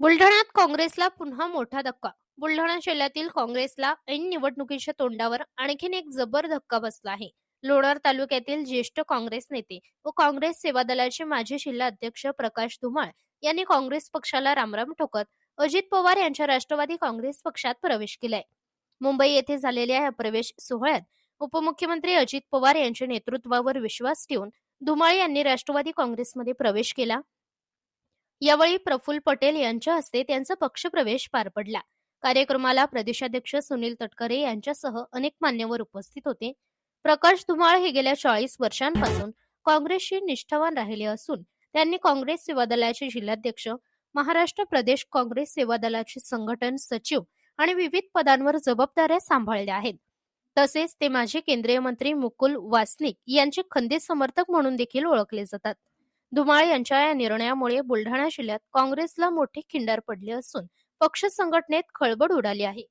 बुलढाण्यात काँग्रेसला पुन्हा मोठा धक्का. बुलढाणा जिल्ह्यातील काँग्रेसला ऐन निवडणुकीच्या तोंडावर आणखीन एक जबर धक्का बसला आहे. लोणार तालुक्यातील ज्येष्ठ काँग्रेस नेते व काँग्रेस सेवा दलाचे माजी जिल्हा अध्यक्ष प्रकाश धुमाळ यांनी काँग्रेस पक्षाला रामराम ठोकत अजित पवार यांच्या राष्ट्रवादी काँग्रेस पक्षात प्रवेश केलाय. मुंबई येथे झालेल्या या प्रवेश सोहळ्यात उपमुख्यमंत्री अजित पवार यांच्या नेतृत्वावर विश्वास ठेवून धुमाळ यांनी राष्ट्रवादी काँग्रेसमध्ये प्रवेश केला. यावेळी प्रफुल्ल पटेल यांच्या हस्ते त्यांचा पक्षप्रवेश पार पडला. कार्यक्रमाला प्रदेशाध्यक्ष सुनील तटकरे यांच्यासह अनेक मान्यवर उपस्थित होते. प्रकाश धुमाळ हे गेल्या चाळीस वर्षांपासून काँग्रेसशी निष्ठावान राहिले असून त्यांनी काँग्रेस सेवा दलाचे जिल्हाध्यक्ष महाराष्ट्र प्रदेश काँग्रेस सेवा दलाचे संघटन सचिव आणि विविध पदांवर जबाबदाऱ्या सांभाळल्या आहेत. तसेच ते माजी केंद्रीय मंत्री मुकुल वासनिक यांचे खंदे समर्थक म्हणून देखील ओळखले जातात. धुमाळ यांच्या या निर्णयामुळे बुलढाणा जिल्ह्यात काँग्रेसला मोठी खिंडार पडली असून पक्ष संघटनेत खळबळ उडाली आहे.